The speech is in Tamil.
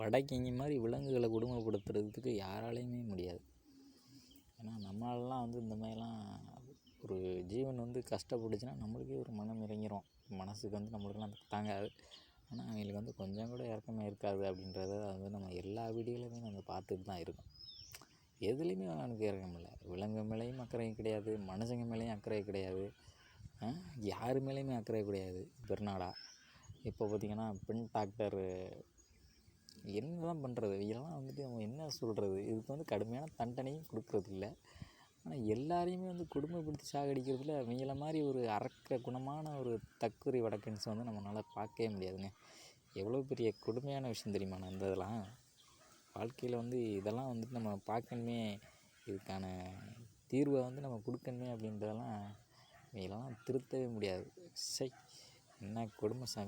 வடக்கிங்க மாதிரி விலங்குகளை கொடுமைப்படுத்துறதுக்கு யாராலையுமே முடியாது. ஏன்னா நம்மளாலலாம் வந்து இந்த மாதிரிலாம் ஒரு ஜீவன் வந்து கஷ்டப்பட்டுச்சுன்னா நம்மளுக்கே ஒரு மனம் இறங்கிரும். மனசுக்கு வந்து நம்மளுக்குலாம் தாங்காது. ஆனால் அவங்களுக்கு வந்து கொஞ்சம் கூட இறக்கமே இருக்காது அப்படின்றத வந்து நம்ம எல்லா வீடியோலையுமே நம்ம பார்த்துட்டு தான் இருக்கோம். எதுலேயுமே அவனுக்கு இறக்கம் இல்லை. விலங்கு மேலேயும் அக்கறை கிடையாது மனுஷங்க மேலேயும் அக்கறை கிடையாது. யார் மேலேயுமே அக்கறை கிடையாது. பெர்னாடா இப்போ பார்த்திங்கன்னா பெண் டாக்டர் என்னெல்லாம் பண்ணுறது இதெல்லாம் வந்துட்டு அவங்க என்ன சொல்கிறது இதுக்கு வந்து கடுமையான தண்டனையும் கொடுக்கறது இல்லை ஆனால் எல்லாரையுமே வந்து கொடுமைப்படுத்தி சாகடிக்கிறதுல அவங்கள மாதிரி ஒரு அறக்கிற குணமான ஒரு தக்குரி வடக்கன்ஸ் வந்து நம்மளால் பார்க்கவே முடியாதுங்க. எவ்வளோ பெரிய கொடுமையான விஷயம் தெரியுமா நான் இந்த இதெல்லாம்? வாழ்க்கையில் வந்து இதெல்லாம் வந்துட்டு நம்ம பார்க்கணுமே இதுக்கான தீர்வை வந்து நம்ம கொடுக்கணுமே அப்படின்றதெல்லாம் இதெல்லாம் திருத்தவே முடியாது. சை என்ன கொடுமை சாமி.